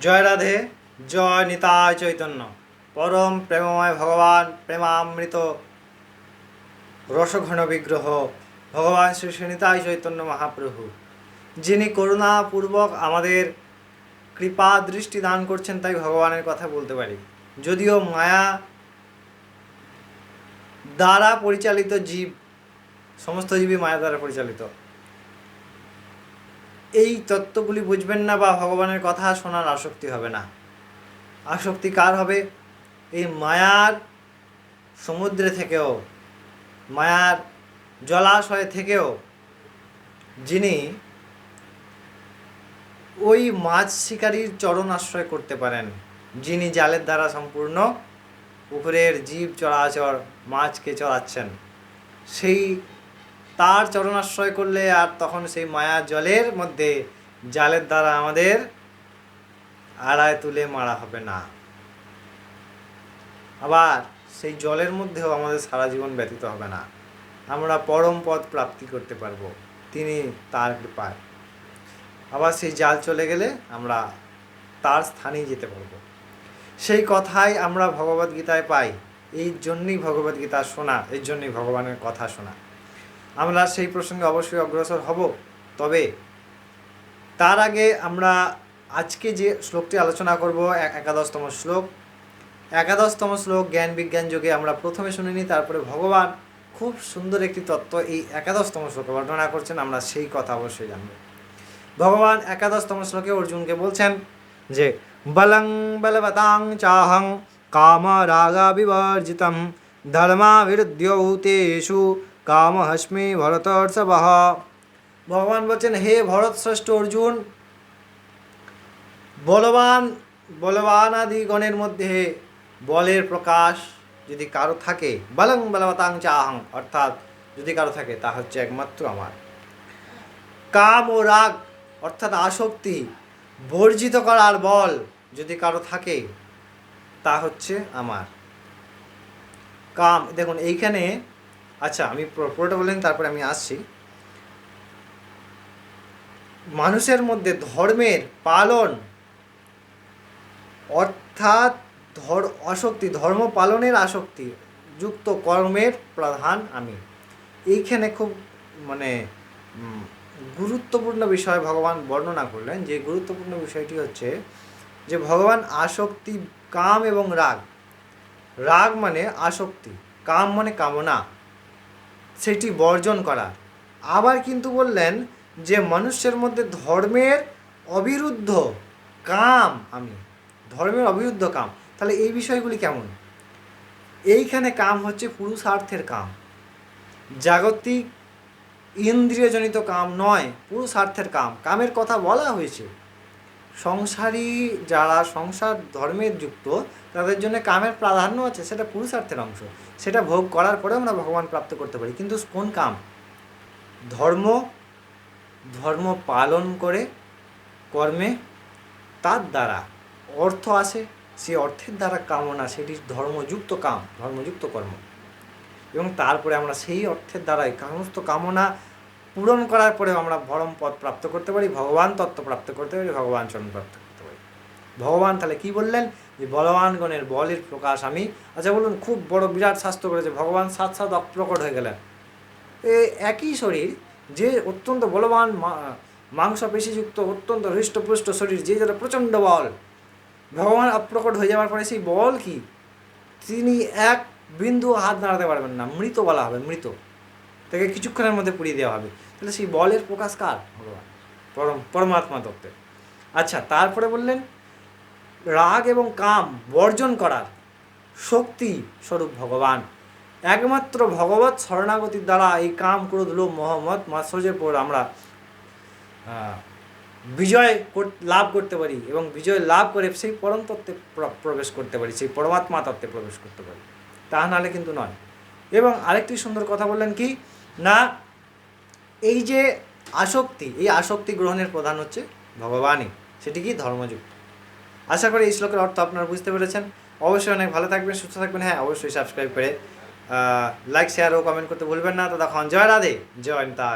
জয় রাধে, জয় নিতায় চৈতন্য। পরম প্রেমময় ভগবান, প্রেমামৃত রসঘন বিগ্রহ, ভগবান শ্রী নিতাই চৈতন্য মহাপ্রভু। যিনি করুণাপূর্বক আমাদের কৃপা দৃষ্টি দান করছেন, তাই ভগবানের কথা বলতে পারি। যদিও মায়া দ্বারা পরিচালিত জীব, সমস্ত জীবই মায়া দ্বারা পরিচালিত। এই তত্ত্বগুলি বুঝবেন না বা ভগবানের কথা শোনার আসক্তি হবে না। আসক্তি কার হবে? এই মায়ার সমুদ্রে থেকেও, মায়ার জলাশয় থেকেও যিনি ওই মাছ শিকারীর চরণ আশ্রয় করতে পারেন, যিনি জালের দ্বারা সম্পূর্ণ পুকুরের জীব চরাচর মাছকে চড়াচ্ছেন সেই তার চরণাশ্রয় করলে আর তখন সেই মায়া জলের মধ্যে জালের দ্বারা আমাদের আড়ায় তুলে মারা হবে না। আবার সেই জলের মধ্যেও আমাদের সারা জীবন ব্যতীত হবে না। আমরা পরম পদ প্রাপ্তি করতে পারব, তিনি তার কৃপায়। আবার সেই জাল চলে গেলে আমরা তার স্থানেই যেতে পারব। সেই কথাই আমরা ভগবদ্গীতায় পাই, এই জন্যই ভগবদ্গীতা শোনা, এই জন্যই ভগবানের কথা শোনা। আমরা সেই প্রসঙ্গে অবশ্যই অগ্রসর হব। তবে তার আগে আমরা আজকে যে শ্লোকটি আলোচনা করব একাদশতম শ্লোক। একাদশতম শ্লোক জ্ঞান বিজ্ঞান যুগে আমরা প্রথমে শুনে নিই তারপরে ভগবান খুব সুন্দর একটি তত্ত্ব এই একাদশতম শ্লোকে বর্ণনা করছেন, আমরা সেই কথা অবশ্যই জানব। ভগবান একাদশতম শ্লোকে অর্জুনকে বলছেন যে, বলং বলবতাং চাহং কাম রাগা বিবর্জিতম কাম হস্মি ভরতর্ষবহ ভগবান বলছেন হে ভরত শ্রেষ্ঠ অর্জুন বলবান বলবান আদি গণের মধ্যে বলের প্রকাশ যদি কারও থাকে বলং বলবতাং চাহং অর্থাৎ যদি কারও থাকে তা হচ্ছে একমাত্র আমার কাম ও রাগ, অর্থাৎ আসক্তি, বর্জিত করার বল যদি কারও থাকে, তা হচ্ছে আমার। কাম, দেখুন, এইখানে আচ্ছা আমি পুরো- পুরোটা বললেন তারপরে আমি আসছি। মানুষের মধ্যে ধর্মের পালন, অর্থাৎ ধর, আসক্তি, ধর্ম পালনের আসক্তি যুক্ত কর্মের প্রধান আমি। এইখানে খুব মানে গুরুত্বপূর্ণ বিষয় ভগবান বর্ণনা করলেন, যে গুরুত্বপূর্ণ বিষয়টি হচ্ছে যে ভগবান আসক্তি, কাম এবং রাগ। রাগ মানে আসক্তি, কাম মানে কামনা। সেটি বর্জন করা। আবার কিন্তু বললেন যে মানুষের মধ্যে ধর্মের অবিরুদ্ধ কাম আমি, ধর্মের অবিরুদ্ধ কাম। তাহলে এই বিষয়গুলি কেমন? এইখানে কাম হচ্ছে পুরুষার্থের কাম। জাগতিক ইন্দ্রিয়জনিত কাম নয়, পুরুষার্থের কাম। কামের কথা বলা হয়েছে। সংসারী যারা সংসার ধর্মের যুক্ত, তাদের জন্য কামের প্রাধান্য আছে, সেটা পুরুষার্থের অংশ। সেটা ভোগ করার পরে আমরা ভগবান প্রাপ্ত করতে পারি। কিন্তু কোন কাম? ধর্ম ধর্ম পালন করে কর্মে, তার দ্বারা অর্থ আসে সেই অর্থের দ্বারা কামনা, সেটি ধর্মযুক্ত কাম, ধর্মযুক্ত কর্ম। এবং তারপরে আমরা সেই অর্থের দ্বারাই সমস্ত কামনা পূরণ করার পরেও আমরা পরম পদ প্রাপ্ত করতে পারি, ভগবান তত্ত্ব প্রাপ্ত করতে পারি, ভগবান চরণ প্রাপ্ত করতে পারি। ভগবান তাহলে কি বললেন? যে বলবানগণের বলের প্রকাশ আমি আচ্ছা বলুন, খুব বড় বিরাট শাস্ত্র করেছে ভগবান সাত সাত অপ্রকট হয়ে গেলেন। এ একই শরীর, যে অত্যন্ত বলবান মাংসপেশিযুক্ত, অত্যন্ত হৃষ্টপুষ্ট শরীর, যে যারা প্রচণ্ড বল, ভগবান অপ্রকট হয়ে যাওয়ার পরে সেই বল কি? তিনি এক বিন্দু হাত দাঁড়াতে পারবেন না, মৃত বলা হবে, মৃত। তাকে কিছুক্ষণের মধ্যে পুড়িয়ে দেওয়া হবে। তাহলে সেই বলের প্রকাশ কার? ভগবান। পরম, পরমাত্মা তত্ত্বের আচ্ছা তারপরে বললেন, রাগ এবং কাম বর্জন করার শক্তি স্বরূপ ভগবান। একমাত্র ভগবত শরণাগতির দ্বারা এই কাম, ক্রোধ, লোভ, মোহাম্মদ, মাৎসর্যের পর আমরা বিজয় লাভ করতে পারি এবং বিজয় লাভ করে সেই পরম তত্ত্বে প্র- প্রবেশ করতে পারি, সেই পরমাত্মা তত্ত্বে প্রবেশ করতে পারি। তা নাহলে কিন্তু নয়। এবং আরেকটি সুন্দর কথা বললেন কি না, এই যে আসক্তি, এই আসক্তি গ্রহণের প্রধান হচ্ছে ভগবানই। সেটি কি? ধর্মযুক্ত। আশা করি এই শ্লোকের অর্থ আপনারা বুঝতে পেরেছেন। অবশ্যই অনেক ভালো থাকবেন, সুস্থ থাকবেন। হ্যাঁ অবশ্যই সাবস্ক্রাইব করে লাইক শেয়ার ও কমেন্ট করতে ভুলবেন না। তো তখন জয় রাধে, জয় তা